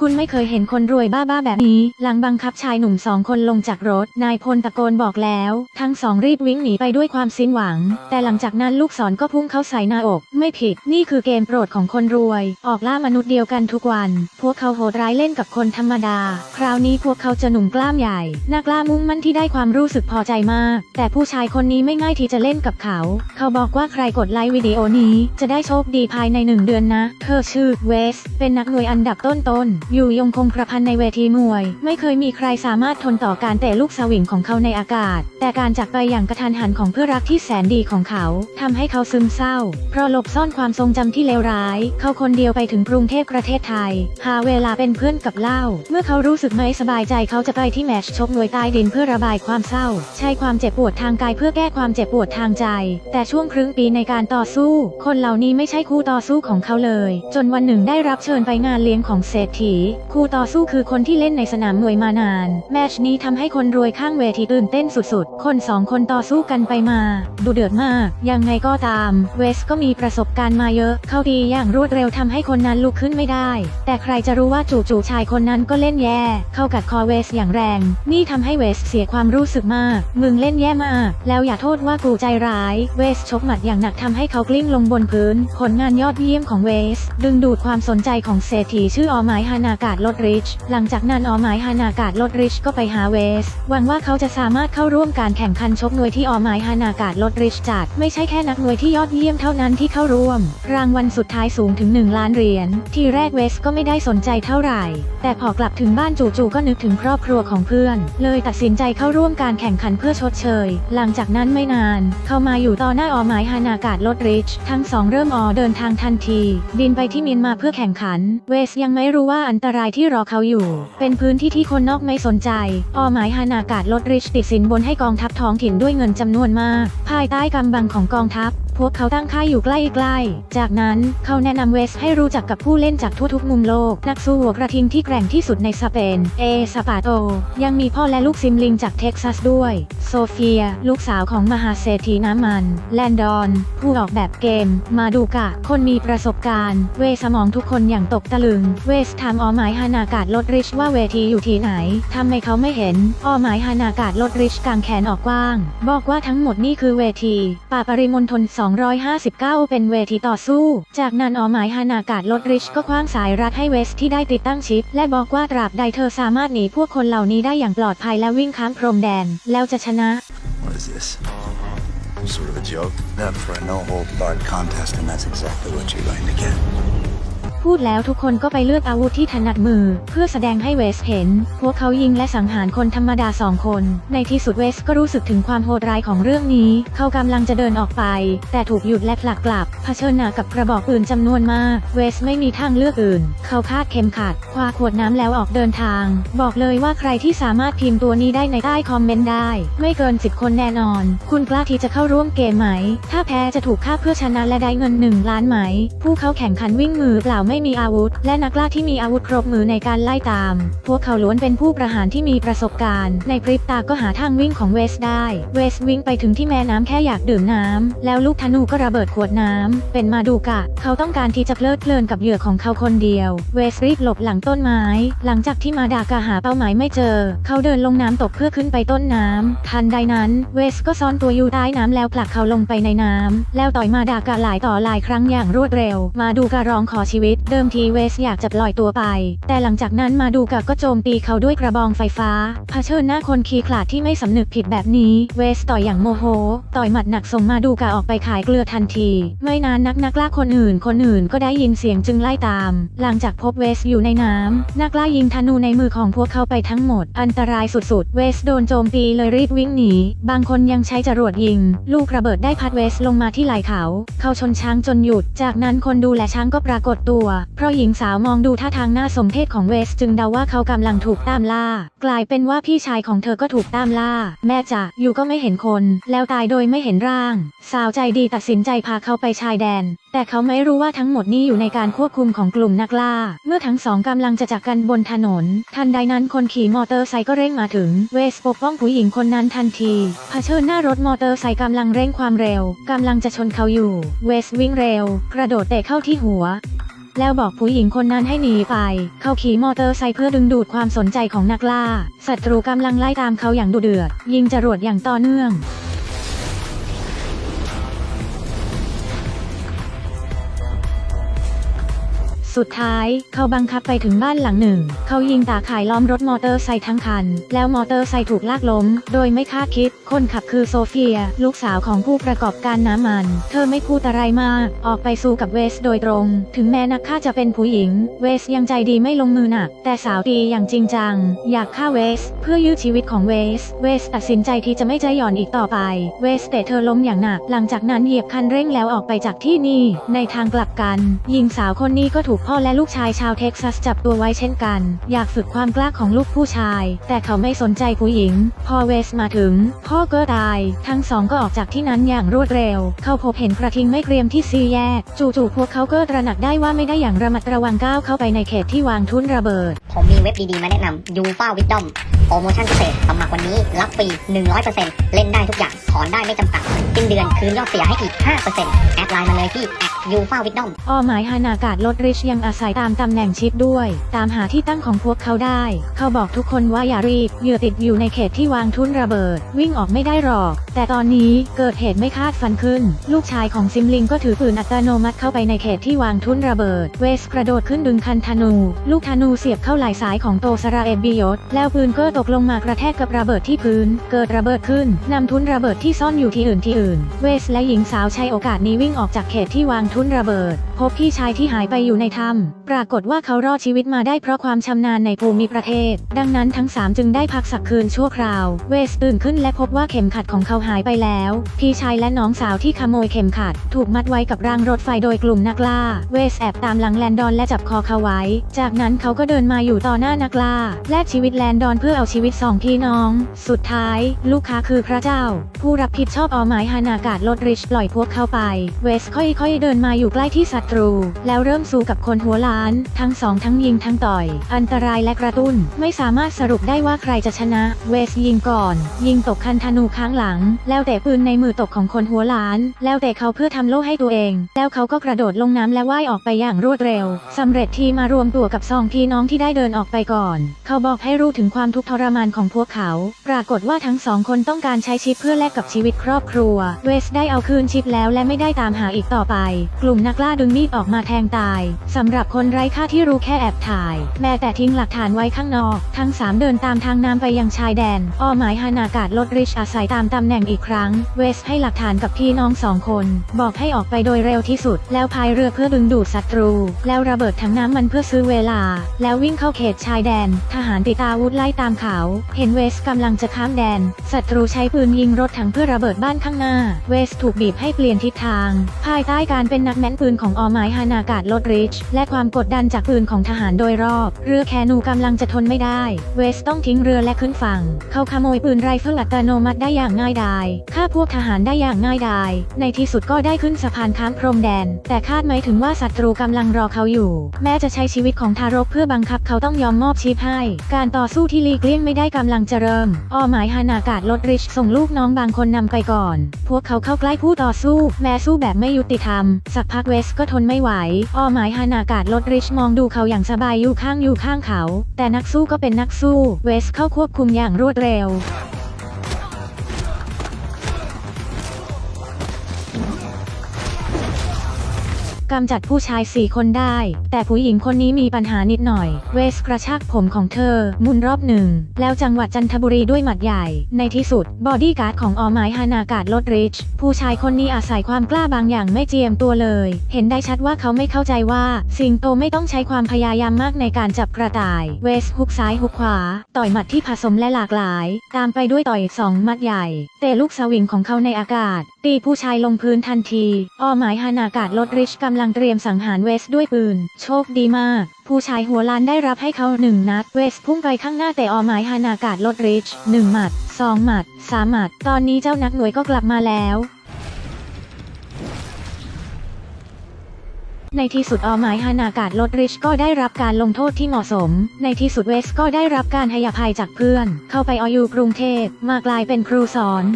คุณไม่เคยเห็นคนรวยบ้าๆแบบนี้ หลังบังคับชายหนุ่มสองคนลงจากรถ นายพลตะโกนบอกแล้ว ทั้งสองรีบวิ่งหนีไปด้วยความสิ้นหวัง แต่หลังจากนั้นลูกศรก็พุ่งเข้าใส่หน้าอก ไม่ผิด นี่คือเกมโปรดของคนรวย ออกล่ามนุษย์เดียวกันทุกวัน พวกเขาโหดร้ายเล่นกับคนธรรมดา คราวนี้พวกเขาจะหนุ่มกล้ามใหญ่หน้ากล้ามุ่งมั่นที่ได้ความรู้สึกพอใจมาก แต่ผู้ชายคนนี้ไม่ง่ายที่จะเล่นกับเขา เขาบอกว่าใครกดไลค์วิดีโอนี้ จะได้โชคดีภายในหนึ่งเดือนนะ เธอชื่อเวส เป็นนักมวยอันดับต้นๆอยู่ยงคงกระพันในเวทีมวย ไม่เคยมีใครสามารถทนต่อการเตะลูกสวิงของเขาในอากาศ แต่การจากไปอย่างกระทันหันของเพื่อรักที่แสนดีของเขาทำให้เขาซึมเศร้า เพราะหลบซ่อนความทรงจำที่เลวร้าย เขาคนเดียวไปถึงกรุงเทพประเทศไทย หาเวลาเป็นเพื่อนกับเหล้าเมื่อเขารู้สึกไม่สบายใจเขาจะไปที่แมชชกมวยใต้ดินเพื่อระบายความเศร้า ใช้ความเจ็บปวดทางกายเพื่อแก้ความเจ็บปวดทางใจ แต่ช่วงครึ่งปีในการต่อสู้ คนเหล่านี้ไม่ใช่คู่ต่อสู้ของเขาเลย จนวันหนึ่งได้รับเชิญไปงานเลี้ยงของเศรษฐีคู่ต่อสู้คือคนที่เล่นในสนามมวยมานาน แมชนี้ทำให้คนรวยข้างเวทีตื่นเต้นสุดๆ คนสองคนต่อสู้กันไปมา ดูเดือดมาก ยังไงก็ตาม เวสก็มีประสบการณ์มาเยอะ เข้าดีอย่างรวดเร็วทำให้คนนั้นลุกขึ้นไม่ได้ แต่ใครจะรู้ว่าจู่ๆชายคนนั้นก็เล่นแย่ เข้ากัดคอเวสอย่างแรง นี่ทำให้เวสเสียความรู้สึกมาก มึงเล่นแย่มาก แล้วอย่าโทษว่ากูใจร้าย เวสชกหมัดอย่างหนักทำให้เขากลิ้งลงบนพื้น ผลงานยอดเยี่ยมของเวส ดึงดูดความสนใจของเศรษฐีชื่อออหมายฮานากาดลดริช หลังจากนั้นออหมายฮานากาดลดริชก็ไปหาเวส หวังว่าเขาจะสามารถเข้าร่วมการแข่งขันชกมวยที่ออหมายฮานากาดลดริชจัด ไม่ใช่แค่นักมวยที่ยอดเยี่ยมเท่านั้นที่เข้าร่วม รางวัลสุดท้ายสูงถึง 1 ล้านเหรียญ ทีแรกเวสก็ไม่ได้สนใจเท่าไหร่ แต่พอกลับถึงบ้านจู่ๆก็นึกถึงครอบครัวของเพื่อน เลยตัดสินใจเข้าร่วมการแข่งขันเพื่อชดเชย หลังจากนั้นไม่นาน เขามาอยู่ต่อหน้าออหมายฮานากาดลดริช ทั้งสองเริ่มออเดินทางทันที บินไปที่เมียนมาเพื่อแข่งขัน เวสยังไม่รู้ว่าอนตรายที่รอเขาอยู่ เป็นพื้นที่ที่คนนอกไม่สนใจ ออหมายฮานากาศลดริชติดสินบนให้กองทัพท้องถิ่นด้วยเงินจำนวนมาก ภายใต้กำบังของกองทัพ พวกเขาตั้งค่ายอยู่ใกล้ๆ จากนั้นเขาแนะนำเวสให้รู้จักกับผู้เล่นจากทั่วทุกมุมโลก นักสู้หัวกระทิงที่แกร่งที่สุดในสเปน เอสปาโต ยังมีพ่อและลูกซิมลิงจากเท็กซัสด้วย โซเฟีย ลูกสาวของมหาเศรษฐีน้ำมัน แลนดอน ผู้ออกแบบเกม มาดูกะ คนมีประสบการณ์ เวสมองทุกคนอย่างตกตะลึง เวสถามออหมายฮานากาดลดริชว่าเวทีอยู่ที่ไหนทำไมเขาไม่เห็น ออหมายฮานากาดลดริชกางแขนออกกว้าง บอกว่าทั้งหมดนี่คือเวที ป่าปริมณฑลสอ259 เป็นเวทีต่อสู้ จากนั้นออหมายฮานากาดลดริชก็คว้างสายรัดให้เวสที่ได้ติดตั้งชิป และบอกว่าตราบใดเธอสามารถหนีพวกคนเหล่านี้ได้อย่างปลอดภัยและวิ่งข้ามพรมแดน แล้วจะชนะ What is this? Sort of a joke? Up for a no hold barred contest, and that's exactly what you're going to get. พูดแล้วทุกคนก็ไปเลือกอาวุธที่ถนัดมือ เพื่อแสดงให้เวสเห็น พวกเขายิงและสังหารคนธรรมดาสองคน ในที่สุดเวสก็รู้สึกถึงความโหดร้ายของเรื่องนี้ เขากำลังจะเดินออกไป แต่ถูกหยุดและผลักกลับ เผชิญหน้ากับกระบอกปืนจำนวนมาก เวสไม่มีทางเลือกอื่น เขาคาดเข็มขัด คว้าขวดน้ำแล้วออกเดินทาง บอกเลยว่าใครที่สามารถพิมพ์ตัวนี้ได้ในใต้คอมเมนต์ได้ ไม่เกิน10คนแน่นอน คุณกล้าที่จะเข้าร่วมเกมไหม ถ้าแพ้จะถูกฆ่าเพื่อชนะและได้เงิน1ล้านไหม ผู้เข้าแข่งขันวิ่งมือเปล่าไม่มีอาวุธ และนักล่าที่มีอาวุธครบมือในการไล่ตาม พวกเขาล้วนเป็นผู้ประหารที่มีประสบการณ์ ในพริบตาก็หาทางวิ่งของเวสได้ เวสวิ่งไปถึงที่แม่น้ำแค่อยากดื่มน้ำแล้วลูกธนูก็ระเบิดขวดน้ำเป็นมาดูกะ เขาต้องการที่จะเพลิดเพลินกับเหยื่อของเขาคนเดียว เวสรีบหลบหลังต้นไม้ หลังจากที่มาดากะหาเป้าหมายไม่เจอ เขาเดินลงน้ำตกเพื่อขึ้นไปต้นน้ำทันใดนั้น เวสก็ซ่อนตัวอยู่ใต้น้ำแล้วผลักเขาลงไปในน้ำแล้วต่อยมาดากะหลายต่อหลายครั้งอย่างรวดเร็ว มาดูกะร้องขอชีวิตเดิมทีเวสอยากจะปล่อยตัวไป แต่หลังจากนั้นมาดูกะก็โจมตีเขาด้วยกระบองไฟฟ้าเผชิญหน้าคนขี้ขลาดที่ไม่สำนึกผิดแบบนี้ เวสต่อยอย่างโมโห ต่อยหมัดหนักส่งมาดูกะออกไปขายเกลือทันที ไม่นานนักนักล่าคนอื่นคนอื่นก็ได้ยินเสียงจึงไล่ตาม หลังจากพบเวสอยู่ในน้ำนักล่ายิงธนูในมือของพวกเขาไปทั้งหมด อันตรายสุดๆ เวสโดนโจมตีเลยรีบวิ่งหนี บางคนยังใช้จรวดยิง ลูกระเบิดได้พัดเวสลงมาที่ไหล่เขา เขาชนช้างจนหยุด จากนั้นคนดูและช้างก็ปรากฏตัวเพราะหญิงสาวมองดูท่าทางน่าสมเพชของเวสจึงเดาว่าเขากำลังถูกตามล่า กลายเป็นว่าพี่ชายของเธอก็ถูกตามล่า แม่จะอยู่ก็ไม่เห็นคน แล้วตายโดยไม่เห็นร่าง สาวใจดีตัดสินใจพาเขาไปชายแดน แต่เขาไม่รู้ว่าทั้งหมดนี้อยู่ในการควบคุมของกลุ่มนักล่า เมื่อทั้งสองกำลังจะจากกันบนถนน ทันใดนั้นคนขี่มอเตอร์ไซค์ก็เร่งมาถึง เวสปกป้องผู้หญิงคนนั้นทันทีเผชิญหน้ารถมอเตอร์ไซค์กำลังเร่งความเร็วกำลังจะชนเขาอยู่ เวสวิ่งเร็ว กระโดดเตะเข้าที่หัว แล้วบอกผู้หญิงคนนั้นให้หนีไป เขาขี่มอเตอร์ไซค์เพื่อดึงดูดความสนใจของนักล่า ศัตรูกำลังไล่ตามเขาอย่างดุเดือด ยิงจรวดอย่างต่อเนื่อง สุดท้าย เขาบังคับไปถึงบ้านหลังหนึ่ง เขายิงตาข่ายล้อมรถมอเตอร์ไซค์ทั้งคัน แล้วมอเตอร์ไซค์ถูกลากล้ม โดยไม่คาดคิด คนขับคือโซเฟีย ลูกสาวของผู้ประกอบการน้ำมัน เธอไม่พูดอะไรมาก ออกไปสู้กับเวสโดยตรง ถึงแม้นักฆ่าจะเป็นผู้หญิง เวสยังใจดีไม่ลงมือหนัก แต่สาวตีอย่างจริงจัง อยากฆ่าเวส เพื่อยื้อชีวิตของเวส เวสตัดสินใจที่จะไม่ใจหย่อนอีกต่อไป เวสเตะเธอล้มอย่างหนัก หลังจากนั้นเหยียบคันเร่งแล้วออกไปจากที่นี่ ในทางกลับกัน หญิงสาวคนนี้ก็ถูกพ่อและลูกชายชาวเท็กซัสจับตัวไว้เช่นกัน อยากฝึกความกล้าของลูกผู้ชาย แต่เขาไม่สนใจผู้หญิง พอเวสมาถึง พ่อก็ตาย ทั้งสองก็ออกจากที่นั้นอย่างรวดเร็ว เขาพบเห็นกระทิงไม่เกรียมที่ซีแยก จู่ๆพวกเขาก็ตระหนักได้ว่าไม่ได้อย่างระมัดระวังก้าวเข้าไปในเขตที่วางทุ่นระเบิด ผมมีเว็บดีๆมาแนะนำยูฟาวิดดอมโปรโมชั่นพิเศษสมัครวันนี้รับฟรี 100%เล่นได้ทุกอย่างถอนได้ไม่จำกัดสิ้นเดือนคืนยอดเสียให้อีก 5%แอดไลน์มาเลยที่แอด ยูฟาวิดดอมอ้อหมายฮานากาศลดริชยังอาศัยตามตำแหน่งชิปด้วย ตามหาที่ตั้งของพวกเขาได้ เขาบอกทุกคนว่าอย่ารีบเหยื่อติดอยู่ในเขตที่วางทุ่นระเบิด วิ่งออกไม่ได้หรอก แต่ตอนนี้เกิดเหตุไม่คาดฝันขึ้น ลูกชายของซิมลิงก็ถือปืนอัตโนมัติเข้าไปในเขตที่วางทุ่นระเบิด เวสกระโดดขึ้นดึงคันธนู ลูกธนูเสียบเข้าไหล่ซ้ายของโตสราเอบิยศแล้วปืนก็ตกลงมากระแทกกับระเบิดที่พื้น เกิดระเบิดขึ้นนำทุนระเบิดที่ซ่อนอยู่ที่อื่นที่อื่น เวสและหญิงสาวใช้โอกาสนี้วิ่งออกจากเขตที่วางทนระเบิด พบพี่ชายที่หายไปอยู่ในถ้ำปรากฏว่าเขารอดชีวิตมาได้เพราะความชำนาญในภูมิประเทศ ดังนั้นทั้งสามจึงได้พักสักคืนชั่วคราว เวสตื่นขึ้นและพบว่าเข็มขัดของเขาหายไปแล้ว พี่ชายและน้องสาวที่ขโมยเข็มขัด ถูกมัดไว้กับรางรถไฟโดยกลุ่มนักล่า เวสแอบตามหลังแลนดอนและจับคอเขาไว้ จากนั้นเขาก็เดินมาอยู่ต่อหน้านักล่า แลกชีวิตแลนดอนเพื่อเอาชีวิตสองพี่น้อง สุดท้าย ลูกค้าคือพระเจ้า ผู้รับผิดชอบออหมายฮานากาศลดริชปล่อยพวกเขาไป เวสค่อยๆเดินมาาอยู่ใกล้ที่ศัตรู แล้วเริ่มสู้กับคนหัวล้าน ทั้งสองทั้งยิงทั้งต่อย อันตรายและกระตุ้น ไม่สามารถสรุปได้ว่าใครจะชนะ เวสยิงก่อน ยิงตกคันธนูข้างหลัง แล้วเตะปืนในมือตกของคนหัวล้าน แล้วเตะเขาเพื่อทำโล่ให้ตัวเอง แล้วเขาก็กระโดดลงน้ำและว่ายออกไปอย่างรวดเร็วสำเร็จทีมารวมตัวกับสองพี่น้องที่ได้เดินออกไปก่อน เขาบอกให้รู้ถึงความทุกข์ทรมานของพวกเขา ปรากฏว่าทั้งสองคนต้องการใช้ชิปเพื่อแลกกับชีวิตครอบครัว เวสได้เอาคืนชิปแล้วและไม่ได้ตามหาอีกต่อไปกลุ่มนักล่าดึงมีดออกมาแทงตาย สำหรับคนไร้ค่าที่รู้แค่แอบถ่าย แม้แต่ทิ้งหลักฐานไว้ข้างนอก ทั้งสามเดินตามทางน้ำไปยังชายแดน ออหมายฮานากาศลดริชอาศัยตามตำแหน่งอีกครั้ง เวสให้หลักฐานกับพี่น้องสองคน บอกให้ออกไปโดยเร็วที่สุด แล้วพายเรือเพื่อดึงดูดศัตรู แล้วระเบิดถังน้ำมันเพื่อซื้อเวลา แล้ววิ่งเข้าเขตชายแดน ทหารติดอาวุธไล่ตามเขา เห็นเวสกำลังจะข้ามแดน ศัตรูใช้ปืนยิงรถถังเพื่อระเบิดบ้านข้างหน้า เวสถูกบีบให้เปลี่ยนทิศทาง ภายใต้การเป็น็นนักแม้นปืนของออหมายฮานากาศลดริช และความกดดันจากปืนของทหารโดยรอบ เรือแคนูกำลังจะทนไม่ได้ เวสต้องทิ้งเรือและขึ้นฝั่ง เขาขโมยปืนไรเฟิลอัตโนมัติได้อย่างง่ายดายฆ่าพวกทหารได้อย่างง่ายดาย ในที่สุดก็ได้ขึ้นสะพานข้ามพรมแดน แต่คาดไม่ถึงว่าศัตรูกำลังรอเขาอยู่ แม้จะใช้ชีวิตของทารกเพื่อบังคับเขาต้องยอมมอบชีพให้ การต่อสู้ที่ลีกเลี่ยงไม่ได้กำลังจะเริ่ม ออหมายฮานากาศลดริชส่งลูกน้องบางคนนำไปก่อน พวกเขาเข้าใกล้ผู้ต่อสู้ แม้สู้แบบไม่ยุติธรรมสักพักเวสก็ทนไม่ไหว อ้อหมายฮานากาดลดริชมองดูเขาอย่างสบายอยู่ข้างอยู่ข้างเขา แต่นักสู้ก็เป็นนักสู้ เวสเข้าควบคุมอย่างรวดเร็ว กำจัดผู้ชายสี่คนได้ แต่ผู้หญิงคนนี้มีปัญหานิดหน่อย เวสกระชากผมของเธอ มุนรอบหนึ่ง แล้วจังหวัดจันทบุรีด้วยหมัดใหญ่ ในที่สุด บอดี้การ์ดของออหมายฮานากาศลดริช ผู้ชายคนนี้อาศัยความกล้าบางอย่างไม่เจียมตัวเลย เห็นได้ชัดว่าเขาไม่เข้าใจว่า สิงโตไม่ต้องใช้ความพยายามมากในการจับกระต่าย เวสฮุกซ้ายฮุกขวา ต่อยหมัดที่ผสมและหลากหลาย ตามไปด้วยต่อยสองหมัดใหญ่ เตะลูกสวิงของเขาในอากาศ ตีผู้ชายลงพื้นทันที ออหมายฮานากาศลดริชกำลังเตรียมสังหารเวสด้วยปืน โชคดีมาก ผู้ชายหัวล้านได้รับให้เขาหนึ่งนัด เวสพุ่งไปข้างหน้าแต่ออหมายฮานากาศลดริชหนึ่งหมัดสองหมัดสามหมัด ตอนนี้เจ้านักหน่วยก็กลับมาแล้วในที่สุดออหมายฮานากาศลดริชก็ได้รับการลงโทษที่เหมาะสม ในที่สุดเวสก็ได้รับการให้อภัยจากเพื่อน เข้าไปออยูกรุงเทพมากลายเป็นครูสอน